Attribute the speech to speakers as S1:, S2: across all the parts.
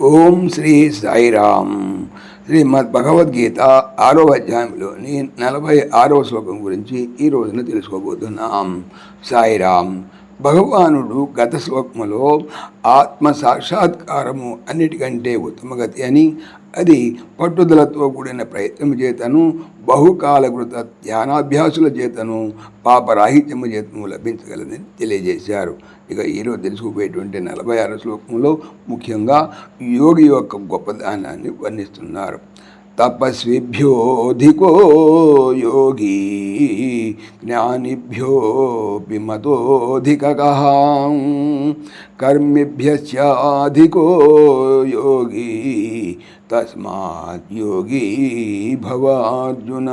S1: ఓం శ్రీ సాయిరామ్. శ్రీమద్ భగవద్గీత ఆరో అధ్యాయంలోని నలభై ఆరవ శ్లోకం గురించి ఈ రోజున తెలుసుకోబోతున్నాం. సాయిరామ్ భగవానుడు గత శ్లోకములో ఆత్మ సాక్షాత్కారము అన్నిటికంటే ఉత్తమగతి అని అది పట్టుదలతో కూడిన ప్రయత్నం చేతను బహుకాలకృత ధ్యానాభ్యాసుల చేతను పాపరాహిత్యము చేతను లభించగలదని తెలియజేశారు. ఇక ఈరోజు తెలుసుకుపోయేటువంటి నలభై ఆరు శ్లోకంలో ముఖ్యంగా యోగి యొక్క గొప్పదానాన్ని వర్ణిస్తున్నారు. తపస్విభ్యోధికో యోగి జ్ఞానిభ్యోపి మతోధిక కర్మిభ్యధికో యోగి తస్మాత్ యోగి భవార్జున.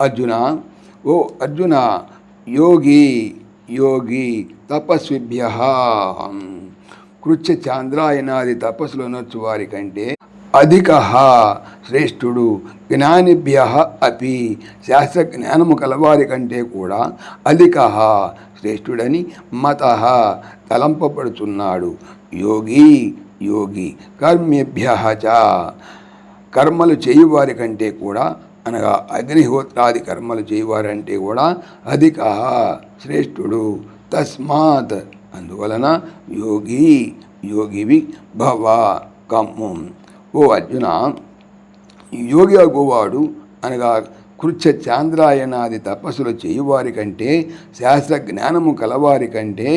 S1: అర్జున ఓ అర్జున యోగి యోగి తపస్విభ్య. కృత్య చాంద్రాయనాది తపస్సులు నొచ్చు వారి కంటే అధిక శ్రేష్ఠుడు జ్ఞానిభ్య అపి. శాస్త్ర జ్ఞానము కలవారి కంటే కూడా అధిక శ్రేష్ఠుడని మత తలంపబడుతున్నాడు. యోగి యోగి కర్మేభ్య చ. కర్మలు చేయువారి కంటే కూడా అనగా అగ్నిహోత్రాది కర్మలు చేయువారంటే కూడా అధిక శ్రేష్ఠుడు. తస్మాత్. అందువలన యోగి యోగివి భవ కమ్ము ఓ అర్జున యోగి అగువాడు అనగా కృత్య చాంద్రాయణాది తపస్సులు చేయువారి కంటే శాస్త్ర జ్ఞానము కలవారి కంటే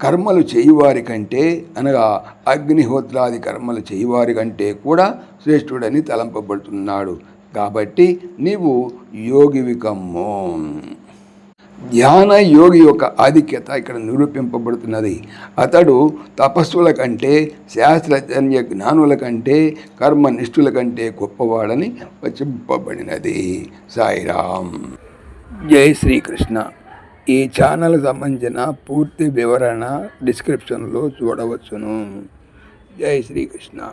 S1: కర్మలు చేయువారి కంటే అనగా అగ్నిహోత్రాది కర్మలు చేయువారి కంటే కూడా శ్రేష్ఠుడని తలంపబడుతున్నాడు. కాబట్టి నీవు యోగివికమ్మో ధ్యాన యోగి యొక్క ఆధిక్యత ఇక్కడ నిరూపింపబడుతున్నది. అతడు తపస్సుల కంటే శాస్త్రజన్య జ్ఞానుల కంటే కర్మనిష్ఠుల కంటే గొప్పవాడని వచింపబడినది. సాయిరామ్ జై శ్రీకృష్ణ. ఈ ఛానల్ సంబంధించిన పూర్తి వివరణ డిస్క్రిప్షన్లో చూడవచ్చును. జై శ్రీకృష్ణ.